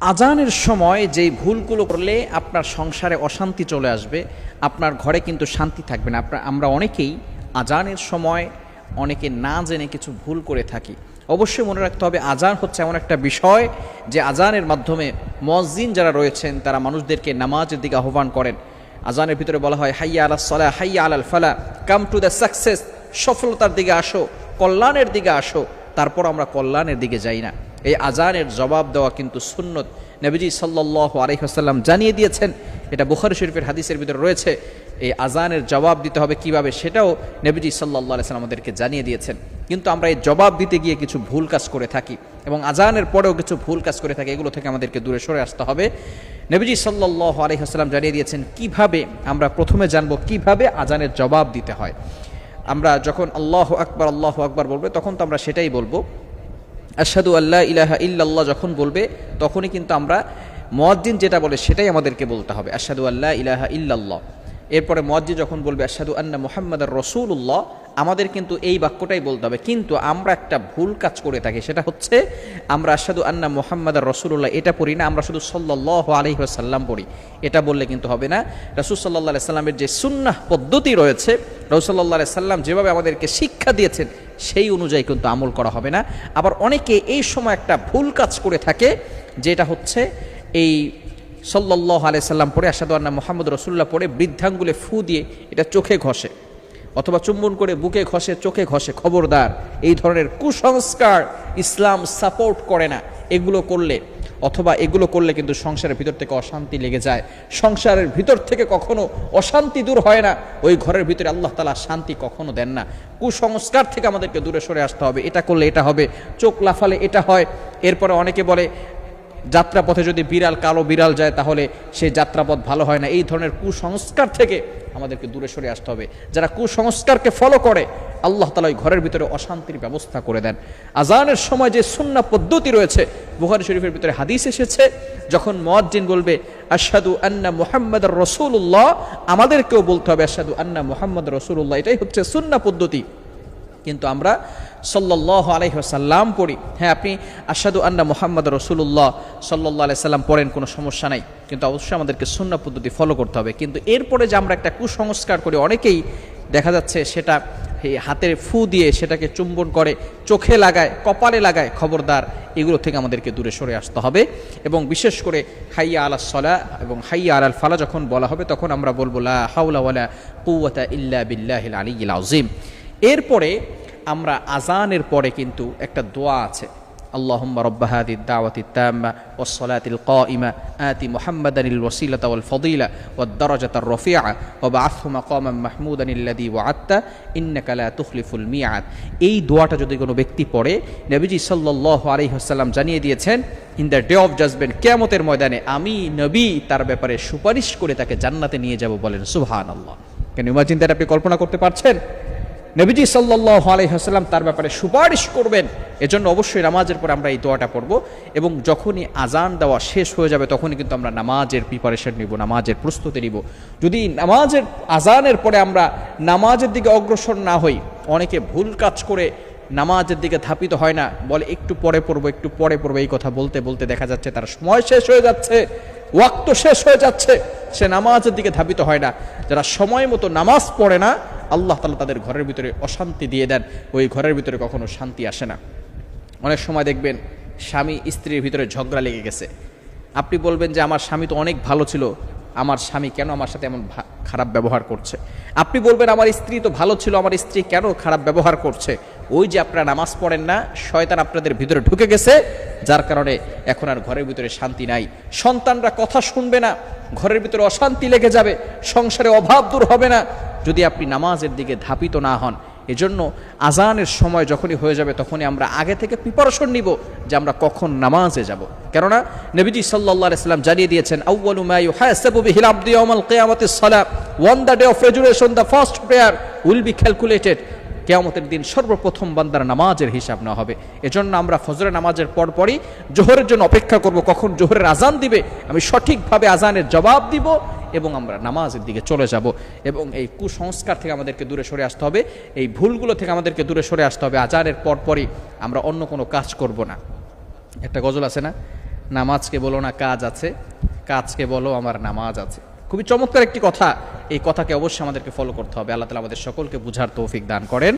আজানের সময় যেই ভুলগুলো করলে আপনার সংসারে অশান্তি চলে আসবে, আপনার ঘরে কিন্তু শান্তি থাকবে না। আপনার, আমরা অনেকেই আজানের সময় অনেকে না জেনে কিছু ভুল করে থাকি। অবশ্যই মনে রাখতে হবে, আজান হচ্ছে এমন একটা বিষয় যে আজানের মাধ্যমে মসজিদ যারা রয়েছেন, তারা মানুষদেরকে নামাজের দিকে আহ্বান করেন। আজানের ভিতরে বলা হয়, হাইয়া আলাহ সলা হাইয়া আলাল ফালা কাম টু দ্য সাকসেস, সফলতার দিকে আসো, কল্যাণের দিকে আসো, তারপর আমরা কল্যাণের দিকে যাই না। এই আজানের জবাব দেওয়া কিন্তু সুন্নত। নবীজি সাল্লাহ আলহিহাসাল্লাম জানিয়ে দিয়েছেন, এটা বুখারি শরীফের হাদিসের ভিতরে রয়েছে, এই আজানের জবাব দিতে হবে কীভাবে সেটাও নবীজি সাল্লাহ আলাইসাল্লাম আমাদেরকে জানিয়ে দিয়েছেন। কিন্তু আমরা এই জবাব দিতে গিয়ে কিছু ভুল কাজ করে থাকি এবং আজানের পরেও কিছু ভুল কাজ করে থাকি, এগুলো থেকে আমাদেরকে দূরে সরে আসতে হবে। নবীজি সাল্লাহ আলহিহাস্লাম জানিয়ে দিয়েছেন, কীভাবে আমরা প্রথমে জানব কীভাবে আজানের জবাব দিতে হয়। আমরা যখন আল্লাহ আকবর আল্লাহ আকবর বলবে, তখন তো আমরা সেটাই বলব। আশহাদু আল্লাহ ইলাহা ইল্লাল্লাহ যখন বলবে, তখনই কিন্তু আমরা মুয়াজ্জিন যেটা বলে সেটাই আমাদেরকে বলতে হবে, আশহাদু আল্লাহ ইলাহা ইল্লাল্লাহ। এরপরে মুয়াজ্জিন যখন বলবে, আশহাদু আন্না মুহাম্মাদার রসুল্লাহ আমাদের কিন্তু এই বাক্যটাই বলতে হবে। কিন্তু আমরা একটা ভুল কাজ করে থাকি, সেটা হচ্ছে আমরা আশহাদু আন্না মুহাম্মাদার রসুল্লাহ এটা পড়ি না, আমরা শুধু সাল্লাহ আলহি সাল্লাম পড়ি। এটা বললে কিন্তু হবে না। রসুল সাল্লাহ সাল্লামের যে সুন্নাহ পদ্ধতি রয়েছে রসুল্লাহ সাল্লাম যেভাবে আমাদেরকে শিক্ষা দিয়েছেন সেই অনুযায়ী কিন্তু আমল করা হবে না। আবার অনেকে এই সময় একটা ভুল কাজ করে থাকে, যেটা হচ্ছে এই সল্লাহ আলাইসাল্লাম পরে আসাদু আন্না মোহাম্মদ রসুল্লাহ পরে বৃদ্ধাঙ্গুলে ফু দিয়ে এটা চোখে ঘষে, অথবা চুম্বন করে বুকে ঘষে, চোখে ঘষে, খবরদার, এই ধরনের কুসংস্কার ইসলাম সাপোর্ট করে না। এগুলো করলে অথবা এগুলো করলে কিন্তু সংসারের ভিতর থেকে অশান্তি লেগে যায়। সংসারের ভিতর থেকে কখনো অশান্তি দূর হয় না। ওই ঘরের ভিতরে আল্লাহ তালা শান্তি কখনো দেন না। কুসংস্কার থেকে আমাদেরকে দূরে সরে আসতে হবে। এটা করলে এটা হবে, চোখ লাফালে এটা হয়। এরপরে অনেকে বলে যাত্রাপথে যদি বিড়াল, কালো বিড়াল যায়, তাহলে সেই যাত্রাপথ ভালো হয় না। এই ধরনের কুসংস্কার থেকে আমাদেরকে দূরে সরে আসতে হবে। যারা কুসংস্কারকে ফলো করে, আল্লাহ তালা ওই ঘরের ভিতরে অশান্তির ব্যবস্থা করে দেন। আজানের সময় যে সুন্না পদ্ধতি রয়েছে বুহারি শরীফের ভিতরে হাদিস এসেছে, যখন মজ্জিন বলবে আশাদু আন্না মোহাম্মদ রসুল্লাহ আমাদেরকেও বলতে হবে আশাদু আন্না মোহাম্মদ রসুল্লাহ এটাই হচ্ছে সুন্না পদ্ধতি। কিন্তু আমরা সাল্লাহ আলহিহাসাল্লাম পড়ি। হ্যাঁ আপনি আসাদু আন্না মোহাম্মদ রসুল্লাহ সাল্লাহ আলাইসাল্লাম পড়েন, কোনো সমস্যা নাই। কিন্তু অবশ্যই আমাদেরকে শূন্য পদ্ধতি ফলো করতে হবে। কিন্তু এরপরে যে আমরা একটা কুসংস্কার করি, অনেকেই দেখা যাচ্ছে সেটা হাতের ফু দিয়ে সেটাকে চুম্বন করে, চোখে লাগায়, কপালে লাগায়, খবরদার, এগুলো থেকে আমাদেরকে দূরে সরে আসতে হবে। এবং বিশেষ করে হাইয়া আলা সলা এবং হাইয়া আলাল ফালা যখন বলা হবে, তখন আমরা বলব, লা হাউলা ওয়ালা কুওয়াতা ইল্লা বিল্লাহিল আলিয়্যিল আযীম। এরপরে আমরা আজানের পরে কিন্তু একটা দোয়া আছে اللهم رب هذه الدعوة التامة والصلاة القائمة آت محمدا الوسيلة والفضيلة والدرجة الرفيعة وبعثه مقاما محمودا الذي وعدت إنك لا تخلف الميعاد এই দোয়াটা যদি কোনো ব্যক্তি পড়ে নবীজি সাল্লাল্লাহু আলাইহি ওয়াসাল্লাম জানিয়ে দিয়েছেন in the day of judgment কিয়ামতের ময়দানে আমি নবী তার ব্যাপারে সুপারিশ করে তাকে জান্নাতে নিয়ে যাব বলেন সুবহানাল্লাহ কেন ইমাজিন দ্যাট আপনি কল্পনা করতে পারছেন নবীজি সাল্লাহ আলহিহাস্লাম তার ব্যাপারে সুপারিশ করবেন। এজন্য অবশ্যই নামাজের পর আমরা এই দোয়াটা পড়ব এবং যখনই আজান দেওয়া শেষ হয়ে যাবে তখনই কিন্তু আমরা নামাজের প্রিপারেশন নিব, নামাজের প্রস্তুতি নিব। যদি নামাজের আজানের পরে আমরা নামাজের দিকে অগ্রসর না হই, অনেকে ভুল কাজ করে নামাজের দিকে ধাপিত হয় না, বলে একটু পরে পড়ব, একটু পরে পড়ব, এই কথা বলতে বলতে দেখা যাচ্ছে তার সময় শেষ হয়ে যাচ্ছে, ওয়াক্ত শেষ হয়ে যাচ্ছে, সে নামাজের দিকে ধাপিত হয় না। যারা সময় মতো নামাজ পড়ে না আল্লাহ তালা তাদের ঘরের ভিতরে অশান্তি দিয়ে দেন। ওই ঘরের ভিতরে কখনো শান্তি আসে না। অনেক সময় দেখবেন স্বামী স্ত্রীর ভিতরে ঝগড়া লেগে গেছে। আপনি বলবেন যে, আমার স্বামী তো অনেক ভালো ছিল। আমার স্বামী কেন আমার সাথে এমন খারাপ ব্যবহার করছে? আপনি বলবেন, আমার স্ত্রী তো ভালো ছিল, আমার স্ত্রী কেন খারাপ ব্যবহার করছে? ওই যে আপনারা নামাজ পড়েন না, শয়তান আপনাদের ভিতরে ঢুকে গেছে, যার কারণে এখন আর ঘরের ভিতরে শান্তি নাই। সন্তানরা কথা শুনবে না, ঘরের ভিতরে অশান্তি লেগে যাবে, সংসারে অভাব দূর হবে না। যদি আপনি নামাজের দিকে ধাপিত না হন, এজন্য আজানের সময় যখনই হয়ে যাবে তখনই আমরা আগে থেকে প্রিপারেশন নিব যে আমরা কখন নামাজে যাব। কেননা নবীজি সাল্লাল্লাহু আলাইহি সাল্লাম জানিয়ে দিয়েছেন on the day of resurrection the first prayer will be calculated কেয়ামতের দিন সর্বপ্রথম বান্দার নামাজের হিসাব না হবে। এজন্য আমরা ফজরের নামাজের পরপরই জোহরের জন্য অপেক্ষা করব, কখন জোহরের আজান দিবে, আমি সঠিকভাবে আজানের জবাব দিব এবং আমরা নামাজের দিকে চলে যাব এবং এই কুসংস্কার থেকে আমাদেরকে দূরে সরে আসতে হবে, এই ভুলগুলো থেকে আমাদেরকে দূরে সরে আসতে হবে আজানের পরপরই আমরা অন্য কোনো কাজ করব না। একটা গজল আছে না? নামাজকে বলো না কাজ আছে, কাজকে বলো আমার নামাজ আছে। খুবই চমৎকার একটি কথা, এই কথাকে অবশ্যই আমাদেরকে ফলো করতে হবে। আল্লাহ তালা আমাদের সকলকে বুঝার তৌফিক দান করেন।